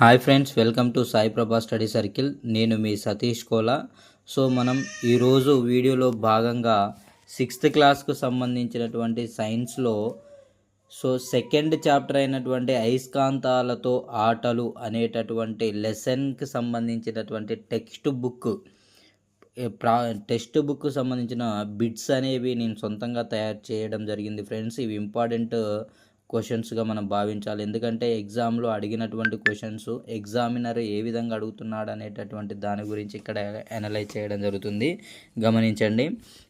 Hi friends welcome to Sai Prabha study circle. నేను మీ Satish Kola. So మనం ఈరోజు వీడియోలో భాగంగా సిక్స్త్ క్లాస్కు సంబంధించినటువంటి సైన్స్లో సో సెకండ్ చాప్టర్ అయినటువంటి అయస్కాంతాలతో ఆటలు అనేటటువంటి లెసన్కి సంబంధించినటువంటి టెక్స్ట్ బుక్ ప్రా టెక్స్ట్ బుక్ సంబంధించిన బిట్స్ అనేవి నేను సొంతంగా తయారు చేయడం జరిగింది ఫ్రెండ్స్. ఇవి ఇంపార్టెంట్ క్వశ్చన్స్గా మనం భావించాలి. ఎందుకంటే ఎగ్జామ్లో అడిగినటువంటి క్వశ్చన్స్ ఎగ్జామినర్ ఏ విధంగా అడుగుతున్నాడు అనేటటువంటి దాని గురించి ఇక్కడ అనలైజ్ చేయడం జరుగుతుంది. గమనించండి.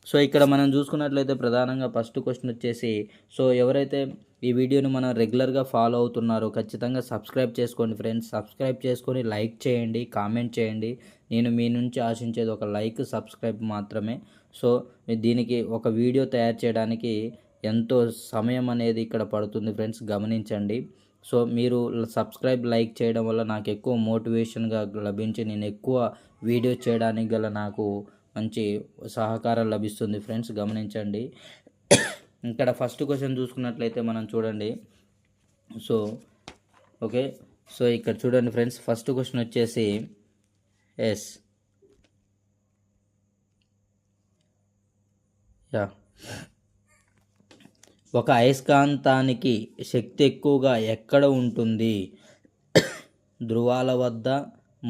సో ఇక్కడ మనం చూసుకున్నట్లయితే ప్రధానంగా ఫస్ట్ క్వశ్చన్ వచ్చేసి సో ఎవరైతే ఈ వీడియోని మనం రెగ్యులర్గా ఫాలో అవుతున్నారో ఖచ్చితంగా సబ్స్క్రైబ్ చేసుకోండి ఫ్రెండ్స్ సబ్స్క్రైబ్ చేసుకొని లైక్ చేయండి కామెంట్ చేయండి. నేను మీ నుంచి ఆశించేది ఒక లైక్ సబ్స్క్రైబ్ మాత్రమే. సో దీనికి ఒక వీడియో తయారు చేయడానికి ఎంతో సమయం అనేది ఇక్కడ పడుతుంది ఫ్రెండ్స్ గమనించండి. సో మీరు సబ్స్క్రైబ్ లైక్ చేయడం వల్ల నాకు ఎక్కువ మోటివేషన్గా లభించి నేను ఎక్కువ వీడియో చేయడానికి గల నాకు మంచి సహకారం లభిస్తుంది ఫ్రెండ్స్ గమనించండి. ఇక్కడ ఫస్ట్ క్వశ్చన్ చూసుకున్నట్లయితే మనం చూడండి. So okay. సో ఇక్కడ చూడండి ఫ్రెండ్స్ ఫస్ట్ క్వశ్చన్ వచ్చేసి ఎస్. యా. ఒక అయస్కాంతానికి శక్తి ఎక్కువగా ఎక్కడ ఉంటుంది? ధృవాల వద్ద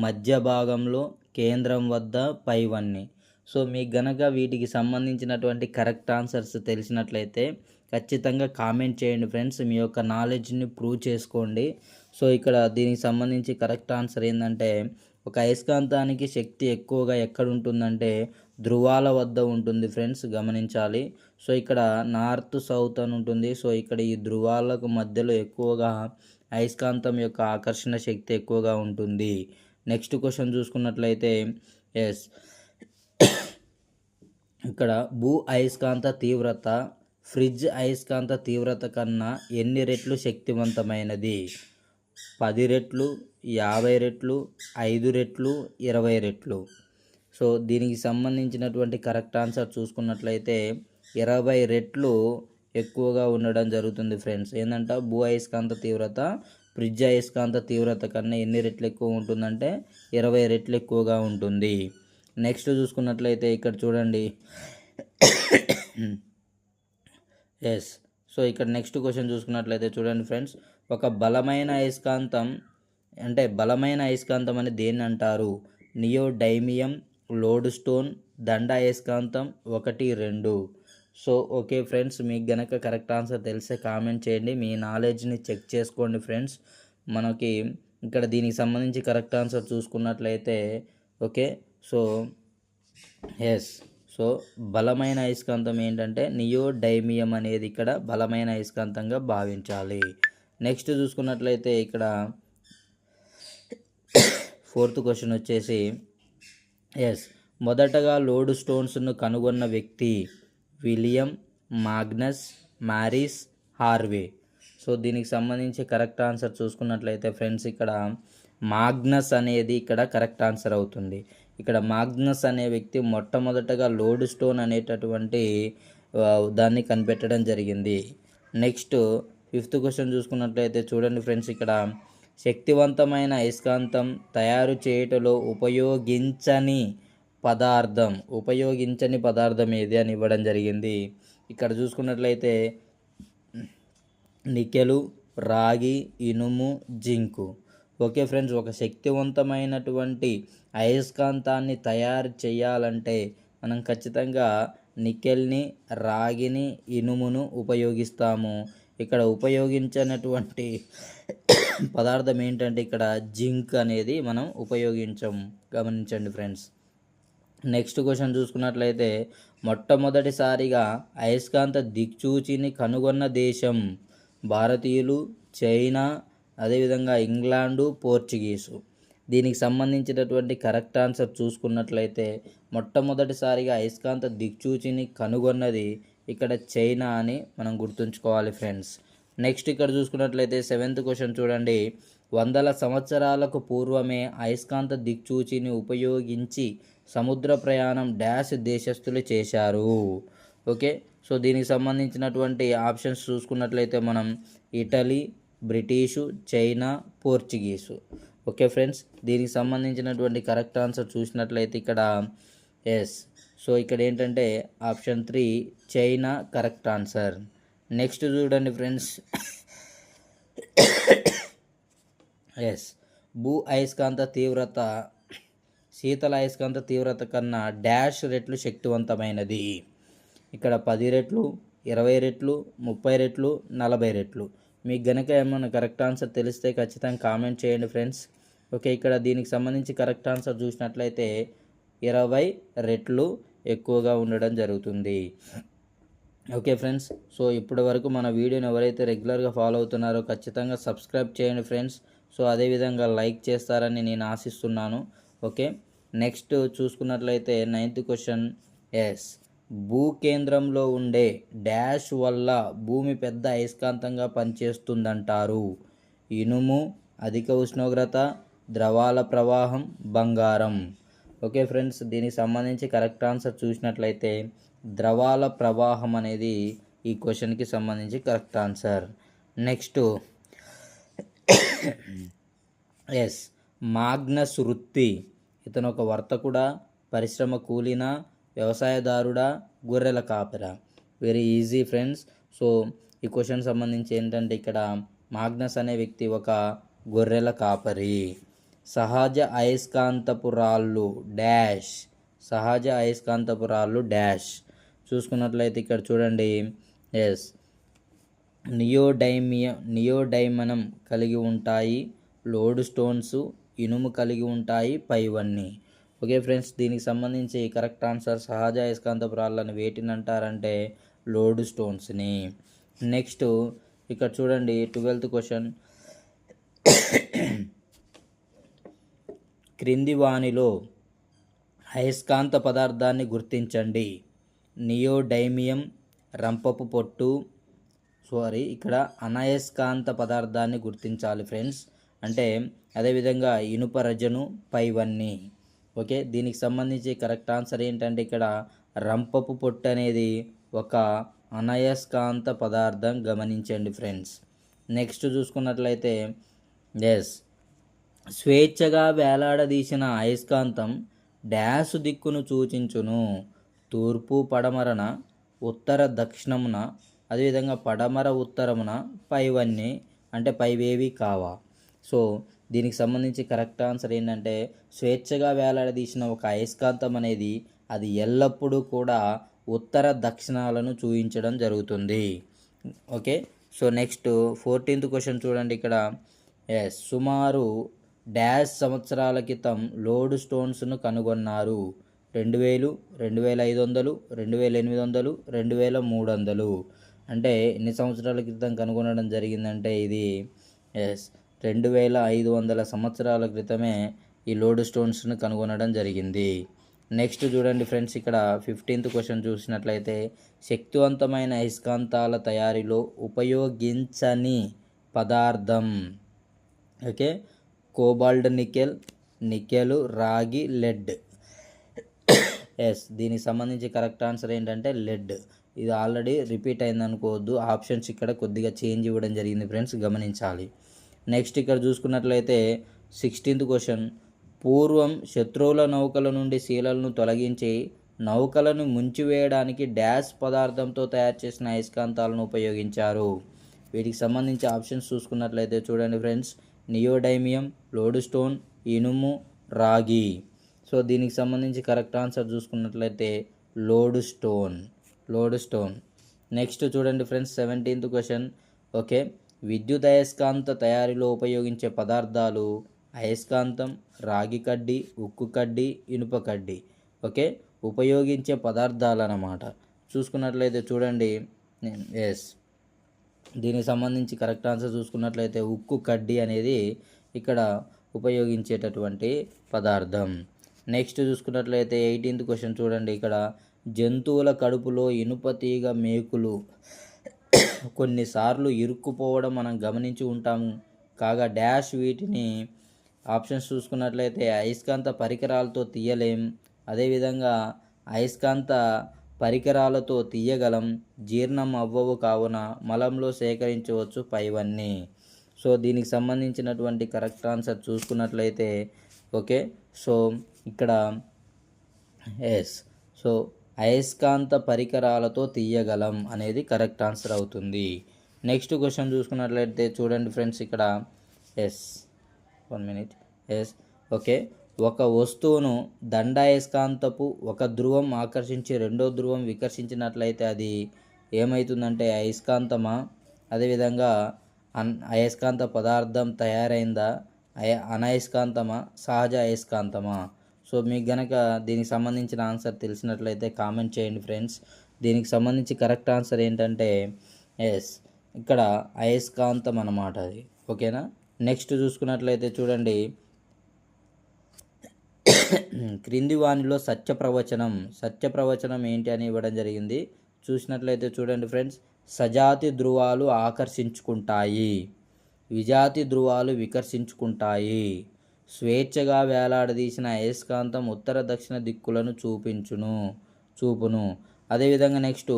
మధ్య భాగంలో కేంద్రం వద్ద పైవన్నీ సో మీకు గనక వీటికి సంబంధించినటువంటి కరెక్ట్ ఆన్సర్స్ తెలిసినట్లయితే ఖచ్చితంగా కామెంట్ చేయండి ఫ్రెండ్స్. మీ యొక్క నాలెడ్జ్ని ప్రూవ్ చేసుకోండి. సో ఇక్కడ దీనికి సంబంధించి కరెక్ట్ ఆన్సర్ ఏంటంటే ఒక అయస్కాంతానికి శక్తి ఎక్కువగా ఎక్కడ ఉంటుందంటే ధృవాల వద్ద ఉంటుంది ఫ్రెండ్స్. గమనించాలి. సో ఇక్కడ నార్త్ సౌత్ అని ఉంటుంది. సో ఇక్కడ ఈ ధృవాలకు మధ్యలో ఎక్కువగా అయస్కాంతం యొక్క ఆకర్షణ శక్తి ఎక్కువగా ఉంటుంది. నెక్స్ట్ క్వశ్చన్ చూసుకున్నట్లయితే ఎస్ ఇక్కడ భూ అయస్కాంత తీవ్రత ఫ్రిడ్జ్ అయస్కాంత తీవ్రత కన్నా ఎన్ని రెట్లు శక్తివంతమైనది? పది రెట్లు యాభై రెట్లు ఐదు రెట్లు ఇరవై రెట్లు. సో దీనికి సంబంధించినటువంటి కరెక్ట్ ఆన్సర్ చూసుకున్నట్లయితే ఇరవై రెట్లు ఎక్కువగా ఉండడం జరుగుతుంది ఫ్రెండ్స్. ఏంటంటే భూ అయస్కాంత తీవ్రత ఫ్రిడ్జ్ అయస్కాంత తీవ్రత కన్నా ఎన్ని రెట్లు ఎక్కువ ఉంటుందంటే ఇరవై రెట్లు ఎక్కువగా ఉంటుంది. నెక్స్ట్ చూసుకున్నట్లయితే ఇక్కడ చూడండి. ఎస్ సో ఇక్కడ నెక్స్ట్ క్వశ్చన్ చూసుకున్నట్లయితే చూడండి ఫ్రెండ్స్. ఒక బలమైన అయస్కాంతం అంటే బలమైన అయస్కాంతం అని దేన్ని అంటారు? నియోడైమియం లోడ్ స్టోన్ దండ అయస్కాంతం ఒకటి రెండు. సో ఓకే ఫ్రెండ్స్ మీకు గనక కరెక్ట్ ఆన్సర్ తెలిసే కామెంట్ చేయండి. మీ నాలెడ్జ్ని చెక్ చేసుకోండి ఫ్రెండ్స్. మనకి ఇక్కడ దీనికి సంబంధించి కరెక్ట్ ఆన్సర్ చూసుకున్నట్లయితే ఓకే సో ఎస్ సో బలమైన అయస్కాంతం ఏంటంటే నియోడైమియం అనేది ఇక్కడ బలమైన అయస్కాంతంగా భావించాలి. నెక్స్ట్ చూసుకున్నట్లయితే ఇక్కడ ఫోర్త్ క్వశ్చన్ వచ్చేసి ఎస్ మొదటగా లోడ్ స్టోన్స్ను కనుగొన్న వ్యక్తి William Magnus Maris Harvey. So దీనికి సంబంధించి కరెక్ట్ ఆన్సర్ చూసుకున్నట్లయితే ఫ్రెండ్స్ ఇక్కడ మాగ్నస్ అనేది ఇక్కడ కరెక్ట్ ఆన్సర్ అవుతుంది. ఇక్కడ మాగ్నస్ అనే వ్యక్తి మొట్టమొదటగా లోడ్ స్టోన్ అనేటటువంటి దాన్ని కనిపెట్టడం జరిగింది. నెక్స్ట్ ఫిఫ్త్ క్వశ్చన్ చూసుకున్నట్లయితే చూడండి ఫ్రెండ్స్ ఇక్కడ శక్తివంతమైన అయస్కాంతం తయారు చేయటలో ఉపయోగించని పదార్థం ఉపయోగించని పదార్థం ఏది అని ఇవ్వడం జరిగింది. ఇక్కడ చూసుకున్నట్లయితే నికెలు రాగి ఇనుము జింకు. ఓకే ఫ్రెండ్స్ ఒక శక్తివంతమైనటువంటి అయస్కాంతాన్ని తయారు చేయాలంటే మనం ఖచ్చితంగా నికెల్ని రాగిని ఇనుమును ఉపయోగిస్తాము. ఇక్కడ ఉపయోగించినటువంటి పదార్థం ఏంటంటే ఇక్కడ జింక్ అనేది మనం ఉపయోగించం గమనించండి ఫ్రెండ్స్. నెక్స్ట్ క్వశ్చన్ చూసుకున్నట్లయితే మొట్టమొదటిసారిగా అయస్కాంత దిక్చూచిని కనుగొన్న దేశం భారతీయులు చైనా అదేవిధంగా ఇంగ్లాండు పోర్చుగీసు. దీనికి సంబంధించినటువంటి కరెక్ట్ ఆన్సర్ చూసుకున్నట్లయితే మొట్టమొదటిసారిగా అయస్కాంత దిక్చూచిని కనుగొన్నది ఇక్కడ చైనా అని మనం గుర్తుంచుకోవాలి ఫ్రెండ్స్. నెక్స్ట్ ఇక్కడ చూసుకున్నట్లయితే సెవెంత్ క్వశ్చన్ చూడండి. వందల సంవత్సరాలకు పూర్వమే అయస్కాంత దిక్చూచిని ఉపయోగించి సముద్ర ప్రయాణం డాష్ దేశస్థులు చేశారు. ఓకే? సో దీనికి సంబంధించినటువంటి ఆప్షన్స్ చూసుకున్నట్లయితే మనం Italy British China Portuguese. Okay friends? దీనికి సంబంధించినటువంటి కరెక్ట్ ఆన్సర్ చూసినట్లయితే ఇక్కడ ఎస్. సో ఇక్కడ ఏంటంటే option three China correct answer. Next చూడండి ఫ్రెండ్స్. ఎస్. భూ అయస్కాంత తీవ్రత శీతల అయస్కాంత తీవ్రత కన్నా డాష్ రెట్లు శక్తివంతమైనది. ఇక్కడ పది రెట్లు ఇరవై రెట్లు ముప్పై రెట్లు నలభై రెట్లు. మీకు గనక ఏమైనా కరెక్ట్ ఆన్సర్ తెలిస్తే ఖచ్చితంగా కామెంట్ చేయండి ఫ్రెండ్స్. ఓకే ఇక్కడ దీనికి సంబంధించి కరెక్ట్ ఆన్సర్ చూసినట్లయితే ఇరవై రెట్లు ఎక్కువగా ఉండడం జరుగుతుంది. ఓకే ఫ్రెండ్స్ సో ఇప్పటి వరకు మన వీడియోని ఎవరైతే రెగ్యులర్గా ఫాలో అవుతున్నారో ఖచ్చితంగా సబ్స్క్రైబ్ చేయండి ఫ్రెండ్స్. సో అదేవిధంగా లైక్ చేస్తారని నేను ఆశిస్తున్నాను. ఓకే నెక్స్ట్ చూసుకున్నట్లయితే నైన్త్ క్వశ్చన్ ఎస్. భూకేంద్రంలో ఉండే డ్యాష్ వల్ల భూమి పెద్ద అయస్కాంతంగా పనిచేస్తుందంటారు. ఇనుము అధిక ఉష్ణోగ్రత ద్రవాల ప్రవాహం బంగారం. ఓకే ఫ్రెండ్స్ దీనికి సంబంధించి కరెక్ట్ ఆన్సర్ చూసినట్లయితే ద్రవాల ప్రవాహం అనేది ఈ క్వశ్చన్కి సంబంధించి correct answer. Next yes. Magnus వృత్తి. ఇతను ఒక వర్తకుడా పరిశ్రమ కూలీనా వ్యవసాయదారుడా గొర్రెల కాపరా. వెరీ ఈజీ ఫ్రెండ్స్ సో ఈ క్వశ్చన్ సంబంధించి ఏంటంటే ఇక్కడ మాగ్నస్ అనే వ్యక్తి ఒక గొర్రెల కాపరి. సహజ అయస్కాంతపు రాళ్ళు డాష్. సహజ అయస్కాంతపు రాళ్ళు డాష్. చూసుకున్నట్లయితే ఇక్కడ చూడండి. ఎస్ నియోడైమియ నియోడైమనం కలిగి ఉంటాయి లోడ్ స్టోన్స్ ఇనుము కలిగి ఉంటాయి పైవన్నీ. ఓకే ఫ్రెండ్స్ దీనికి సంబంధించి కరెక్ట్ ఆన్సర్ సహజ అయస్కాంతపు ప్రాళ్ళని వేటిని అంటారంటే లోడ్ స్టోన్స్ని. నెక్స్ట్ ఇక్కడ చూడండి ట్వెల్త్ క్వశ్చన్. క్రింది వాణిలో అయస్కాంత పదార్థాన్ని గుర్తించండి. నియోడైమియం రంపపు పొట్టు సారీ ఇక్కడ అనయస్కాంత పదార్థాన్ని గుర్తించాలి ఫ్రెండ్స్. అంటే అదేవిధంగా ఇనుప రజను పైవన్నీ. ఓకే? దీనికి సంబంధించి కరెక్ట్ ఆన్సర్ ఏంటంటే ఇక్కడ రంపపు పొట్టు అనేది ఒక అనయస్కాంత పదార్థం గమనించండి ఫ్రెండ్స్. నెక్స్ట్ చూసుకున్నట్లయితే ఎస్ స్వేచ్ఛగా వేలాడదీసిన అయస్కాంతం డ్యాష్ దిక్కును సూచించును. తూర్పు పడమరన ఉత్తర దక్షిణమున అదేవిధంగా పడమర ఉత్తరమున పైవన్నీ అంటే పైవేవి కావా? సో దీనికి సంబంధించి కరెక్ట్ ఆన్సర్ ఏంటంటే స్వేచ్ఛగా వేలాడదీసిన ఒక అయస్కాంతం అనేది అది ఎల్లప్పుడూ కూడా ఉత్తర దక్షిణాలను చూపించడం జరుగుతుంది. Okay? So next fourteenth question చూడండి ఇక్కడ. ఎస్ సుమారు డాష్ సంవత్సరాల క్రితం లోడ్ స్టోన్స్ను కనుగొన్నారు. రెండు వేలు రెండు వేల ఐదు వందలు రెండు వేల ఎనిమిది వందలు రెండు వేల మూడు వందలు. అంటే ఎన్ని సంవత్సరాల క్రితం కనుగొనడం జరిగిందంటే ఇది? ఎస్ రెండు వేల ఐదు వందల సంవత్సరాల క్రితమే ఈ లోడ్ స్టోన్స్ను కనుగొనడం జరిగింది. నెక్స్ట్ చూడండి ఫ్రెండ్స్ ఇక్కడ ఫిఫ్టీన్త్ క్వశ్చన్ చూసినట్లయితే శక్తివంతమైన అయస్కాంతాల తయారీలో ఉపయోగించని పదార్థం. ఓకే? కోబాల్డ్ నికెల్ నికెల్ రాగి లెడ్. ఎస్ దీనికి సంబంధించి కరెక్ట్ ఆన్సర్ ఏంటంటే లెడ్. ఇది ఆల్రెడీ రిపీట్ అయింది అనుకోవద్దు ఆప్షన్స్ ఇక్కడ కొద్దిగా చేంజ్ ఇవ్వడం జరిగింది ఫ్రెండ్స్ గమనించాలి. నెక్స్ట్ ఇక్కడ చూసుకున్నట్లయితే సిక్స్టీన్త్ క్వశ్చన్. పూర్వం శత్రువుల నౌకల నుండి శీలలను తొలగించి నౌకలను ముంచివేయడానికి డ్యాష్ పదార్థంతో తయారు చేసిన అయస్కాంతాలను ఉపయోగించారు. వీటికి సంబంధించి ఆప్షన్స్ చూసుకున్నట్లయితే చూడండి ఫ్రెండ్స్. నియోడైమియం లోడ్ స్టోన్ ఇనుము రాగి. సో దీనికి సంబంధించి కరెక్ట్ ఆన్సర్ చూసుకున్నట్లయితే lode stone lode stone next చూడండి ఫ్రెండ్స్ సెవెంటీన్త్ క్వశ్చన్. ఓకే. విద్యుత్ అయస్కాంత తయారీలో ఉపయోగించే పదార్థాలు అయస్కాంతం రాగి కడ్డీ ఉక్కు కడ్డీ ఇనుప కడ్డీ. ఓకే? ఉపయోగించే పదార్థాలు అన్నమాట చూసుకున్నట్లయితే చూడండి. ఎస్ దీనికి సంబంధించి కరెక్ట్ ఆన్సర్ చూసుకున్నట్లయితే ఉక్కు కడ్డీ అనేది ఇక్కడ ఉపయోగించేటటువంటి పదార్థం. నెక్స్ట్ చూసుకున్నట్లయితే ఎయిటీన్త్ క్వశ్చన్ చూడండి. ఇక్కడ జంతువుల కడుపులో ఇనుప తీగ మేకులు. కొన్నిసార్లు ఇరుక్కుపోవడం మనం గమనించి ఉంటాము. కాగా డాష్ వీటిని ఆప్షన్స్ చూసుకున్నట్లయితే అయస్కాంత పరికరాలతో తీయలేం. అదేవిధంగా అయస్కాంత పరికరాలతో తీయగలం. జీర్ణం అవ్వవు కావున మలంలో సేకరించవచ్చు పైవన్నీ. సో దీనికి సంబంధించినటువంటి కరెక్ట్ ఆన్సర్ చూసుకున్నట్లయితే ఓకే. సో ఇక్కడ ఎస్. సో అయస్కాంత పరికరాలతో తీయగలం అనేది కరెక్ట్ ఆన్సర్ అవుతుంది. నెక్స్ట్ క్వశ్చన్ చూసుకున్నట్లయితే చూడండి ఫ్రెండ్స్ ఇక్కడ. Yes. One minute. Yes. Okay. ఒక వస్తువును దండాయస్కాంతపు ఒక ధ్రువం ఆకర్షించి రెండో ధ్రువం వికర్షించినట్లయితే అది ఏమవుతుందంటే అయస్కాంతమా? అదేవిధంగా అన్ అయస్కాంత పదార్థం తయారైందా? అయ అనయస్కాంతమా? సహజ అయస్కాంతమా? సో మీకు గనక దీనికి సంబంధించిన ఆన్సర్ తెలిసినట్లయితే కామెంట్ చేయండి ఫ్రెండ్స్. దీనికి సంబంధించి కరెక్ట్ ఆన్సర్ ఏంటంటే ఎస్ ఇక్కడ అయస్కాంతం అన్నమాట అది. ఓకేనా? నెక్స్ట్ చూసుకున్నట్లయితే చూడండి. క్రింది వాణిలో సత్య ప్రవచనం. సత్య ప్రవచనం ఏంటి అని ఇవ్వడం జరిగింది. చూసినట్లయితే చూడండి ఫ్రెండ్స్. సజాతి ధృవాలు ఆకర్షించుకుంటాయి. విజాతి ధృవాలు వికర్షించుకుంటాయి. స్వేచ్ఛగా వేలాడదీసిన అయస్కాంతం ఉత్తర దక్షిణ దిక్కులను చూపించును చూపును. అదేవిధంగా నెక్స్ట్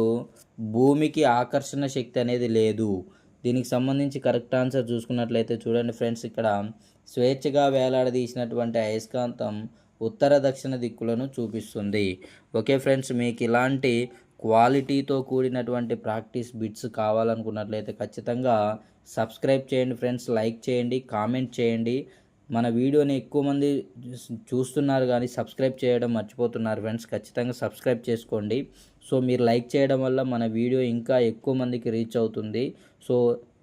భూమికి ఆకర్షణ శక్తి అనేది లేదు. దీనికి సంబంధించి కరెక్ట్ ఆన్సర్ చూసుకున్నట్లయితే చూడండి ఫ్రెండ్స్ ఇక్కడ స్వేచ్ఛగా వేలాడదీసినటువంటి అయస్కాంతం ఉత్తర దక్షిణ దిక్కులను చూపిస్తుంది. ఓకే ఫ్రెండ్స్ మీకు ఇలాంటి క్వాలిటీతో కూడినటువంటి ప్రాక్టీస్ బిట్స్ కావాలనుకున్నట్లయితే ఖచ్చితంగా సబ్స్క్రైబ్ చేయండి ఫ్రెండ్స్ లైక్ చేయండి కామెంట్ చేయండి. మన వీడియోని ఎక్కువ మంది చూస్తున్నారు కానీ సబ్స్క్రైబ్ చేయడం మర్చిపోతున్నారు ఫ్రెండ్స్. ఖచ్చితంగా సబ్స్క్రైబ్ చేసుకోండి. సో మీరు లైక్ చేయడం వల్ల మన వీడియో ఇంకా ఎక్కువ మందికి రీచ్ అవుతుంది. సో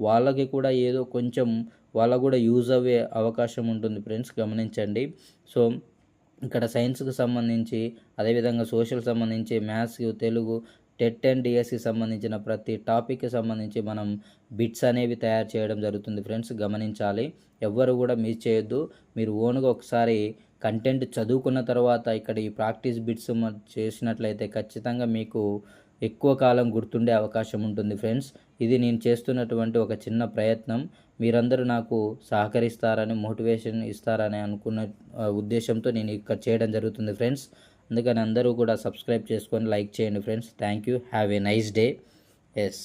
వాళ్ళకి కూడా ఏదో కొంచెం వాళ్ళకు కూడా యూజ్ అయ్యే అవకాశం ఉంటుంది ఫ్రెండ్స్. గమనించండి. సో ఇక్కడ సైన్స్కి సంబంధించి అదేవిధంగా సోషల్ సంబంధించి మ్యాథ్స్ తెలుగు టెట్ అండ్ డిఎస్కి సంబంధించిన ప్రతి టాపిక్కి సంబంధించి మనం బిట్స్ అనేవి తయారు చేయడం జరుగుతుంది ఫ్రెండ్స్. గమనించాలి. ఎవ్వరు కూడా మిస్ చేయొద్దు. మీరు ఓన్గా ఒకసారి కంటెంట్ చదువుకున్న తర్వాత ఇక్కడ ఈ ప్రాక్టీస్ బిట్స్ చేసినట్లయితే ఖచ్చితంగా మీకు ఎక్కువ కాలం గుర్తుండే అవకాశం ఉంటుంది ఫ్రెండ్స్. ఇది నేను చేస్తున్నటువంటి ఒక చిన్న ప్రయత్నం. మీరందరూ నాకు సహకరిస్తారని మోటివేషన్ ఇస్తారని అనుకున్న ఉద్దేశంతో నేను ఇక్కడ చేయడం జరుగుతుంది ఫ్రెండ్స్. అందుకని అందరూ కూడా సబ్స్క్రైబ్ చేసుకొని లైక్ చేయండి friends. Thank you. Have a nice day. Yes.